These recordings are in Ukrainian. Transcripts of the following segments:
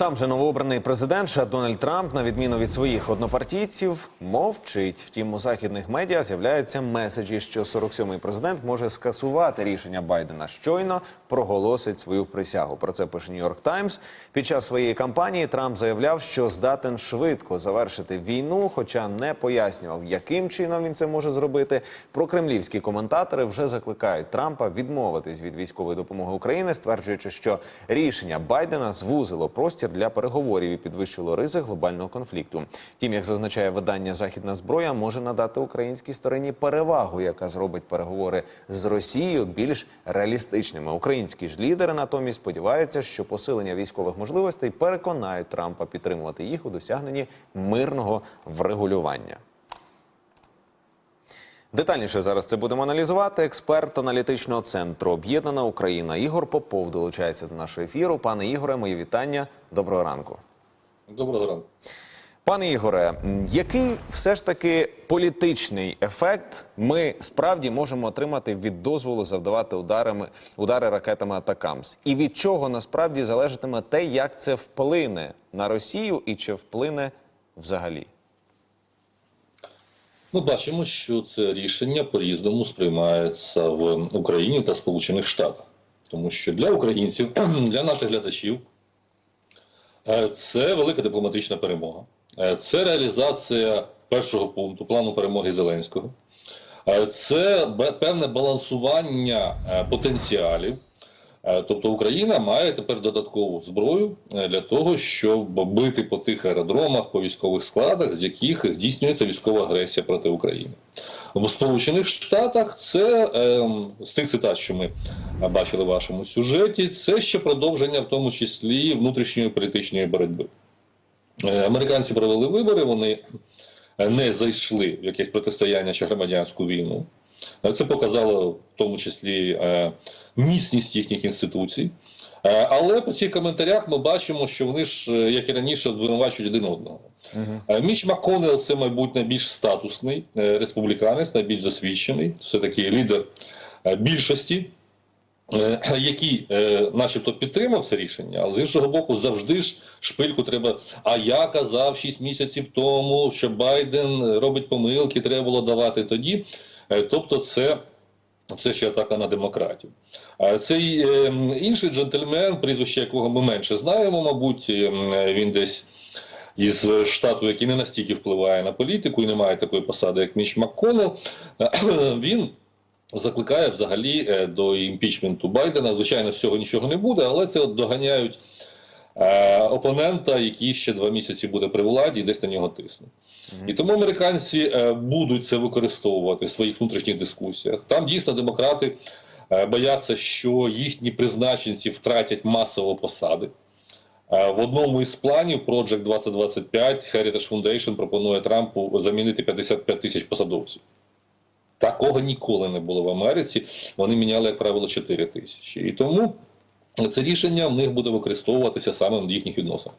Сам же новообраний президент США Дональд Трамп, на відміну від своїх однопартійців, мовчить. Втім, у західних медіа з'являються меседжі, що 47-й президент може скасувати рішення Байдена щойно проголосить свою присягу. Про це пише Нью-Йорк Таймс. Під час своєї кампанії Трамп заявляв, що здатен швидко завершити війну, хоча не пояснював, яким чином він це може зробити. Прокремлівські коментатори вже закликають Трампа відмовитись від військової допомоги України, стверджуючи, що рішення Байдена звузило простір для переговорів і підвищило ризик глобального конфлікту. Тім, як зазначає видання Західна зброя, може надати українській стороні перевагу, яка зробить переговори з Росією більш реалістичними. Українські ж лідери натомість сподіваються, що посилення військових можливостей переконають Трампа підтримувати їх у досягненні мирного врегулювання. Детальніше зараз це будемо аналізувати. Експерт аналітичного центру Об'єднана Україна Ігор Попов долучається до нашого ефіру. Пане Ігоре, мої вітання. Доброго ранку. Доброго ранку. Пане Ігоре, який все ж таки політичний ефект ми справді можемо отримати від дозволу завдавати ударами удари ракетами Атакамс? І від чого насправді залежатиме те, як це вплине на Росію і чи вплине взагалі? Ми бачимо, що це рішення по-різному сприймається в Україні та Сполучених Штатах. Тому що для українців, для наших глядачів, е, це велика дипломатична перемога. Е, Це реалізація першого пункту плану перемоги Зеленського. Е, Це певне балансування потенціалів. Е, Тобто Україна має тепер додаткову зброю е, для того, щоб бити по тих аеродромах, по військових складах, з яких здійснюється військова агресія проти України. В Сполучених Штатах це ем, з тих цитат, що ми бачили в вашому сюжеті, це ще продовження, в тому числі внутрішньої політичної боротьби. Е, Американці провели вибори, вони не зайшли в якесь протистояння чи громадянську війну. Е, Це показало в тому числі е, міцність їхніх інституцій. Е, Але по цих коментарях ми бачимо, що вони ж, як і раніше, звинувачують один одного. Е, Міч МакКоннелл – це, мабуть, найбільш статусний республіканець, найбільш досвідчений, все-таки лідер е, більшості, який начебто підтримав це рішення, але з іншого боку, завжди ж шпильку треба. А я казав 6 місяців тому, що Байден робить помилки, треба було давати тоді. Е, Тобто, це. Це ще атака на демократів. А цей е, інший джентльмен, прізвище якого ми менше знаємо, мабуть, е, він десь із штату, який не настільки впливає на політику і не має такої посади, як Міч МакКоннелл, він закликає взагалі е, до імпічменту Байдена. Звичайно, з цього нічого не буде, але це от доганяють е, опонента, який ще два місяці буде при владі і десь на нього тисне. І тому американці е, будуть це використовувати в своїх внутрішніх дискусіях. Там дійсно демократи е, бояться, що їхні призначенці втратять масово посади. Е, В одному із планів Project 2025 Heritage Foundation пропонує Трампу замінити 55 тисяч посадовців. Такого ніколи не було в Америці. Вони міняли, як правило, 4 тисячі. І тому це рішення в них буде використовуватися саме в їхніх відносинах.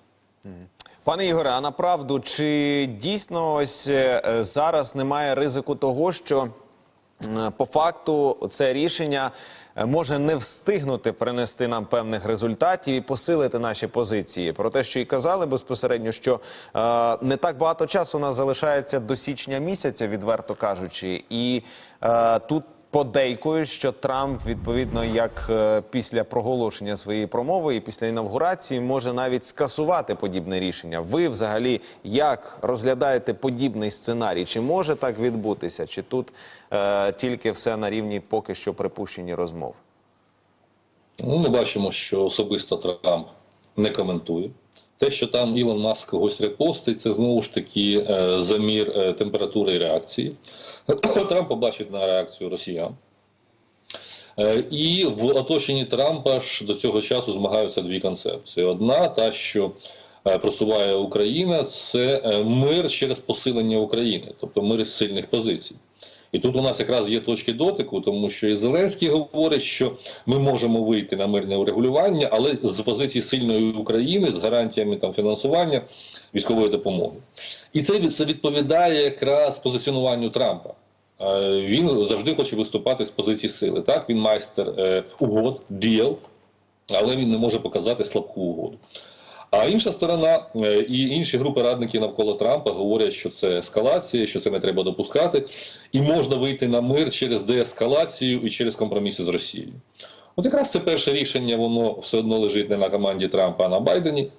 Пане Ігоре, а направду, чи дійсно ось е, зараз немає ризику того, що по факту це рішення е, може не встигнути принести нам певних результатів і посилити наші позиції? Про те, що і казали безпосередньо, що е, не так багато часу у нас залишається до січня місяця, відверто кажучи, і е, тут. Подейкують, що Трамп, відповідно, як е, після проголошення своєї промови і після інавгурації, може навіть скасувати подібне рішення. Ви взагалі як розглядаєте подібний сценарій? Чи може так відбутися? Чи тут е, тільки все на рівні поки що припущені розмов? Ну, ми бачимо, що особисто Трамп не коментує. Те, що там Ілон Маск когось репостить, це знову ж таки е, замір е, температури реакції. Трамп побачить на реакцію росіян. Е, І в оточенні Трампа ж до цього часу змагаються дві концепції. Одна та, що просуває Україна, це мир через посилення України, тобто мир із сильних позицій. І тут у нас якраз є точки дотику, тому що і Зеленський говорить, що ми можемо вийти на мирне урегулювання, але з позиції сильної України з гарантіями там фінансування військової допомоги. І це, відповідає якраз позиціонуванню Трампа. Е, Він завжди хоче виступати з позиції сили. Так, він майстер е, угод, діл, але він не може показати слабку угоду. А інша сторона е, і інші групи радників навколо Трампа говорять, що це ескалація, що це не треба допускати, і можна вийти на мир через деескалацію і через компроміси з Росією. От якраз це перше рішення, воно все одно лежить не на команді Трампа, а на Байдені.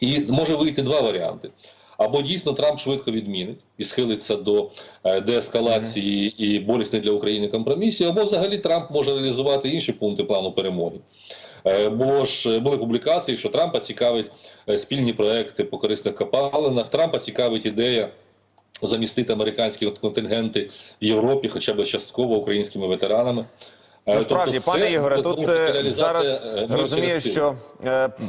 І може вийти два варіанти. Або дійсно Трамп швидко відмінить і схилиться до е, деескалації і болісних для України компромісів, або взагалі Трамп може реалізувати інші пункти плану перемоги. Е, Було ж були публікації, що Трампа цікавить е, спільні проекти по корисних копалинах. Трампа цікавить ідея замістити американські контингенти в Європі, хоча б частково українськими ветеранами. Е, Насправді, тобто пане Ігоре, тут е, зараз е, розумію, що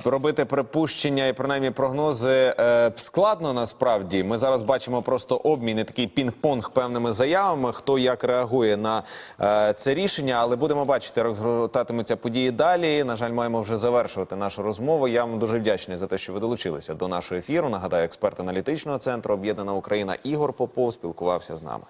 робити припущення і принаймні прогнози складно насправді. Ми зараз бачимо просто обмін і такий пінг-понг певними заявами, хто як реагує на це рішення, але будемо бачити, розгортатимуться події далі. На жаль, маємо вже завершувати нашу розмову. Я вам дуже вдячний за те, що ви долучилися до нашого ефіру. Нагадаю, експерт аналітичного центру Об'єднана Україна Ігор Попов спілкувався з нами.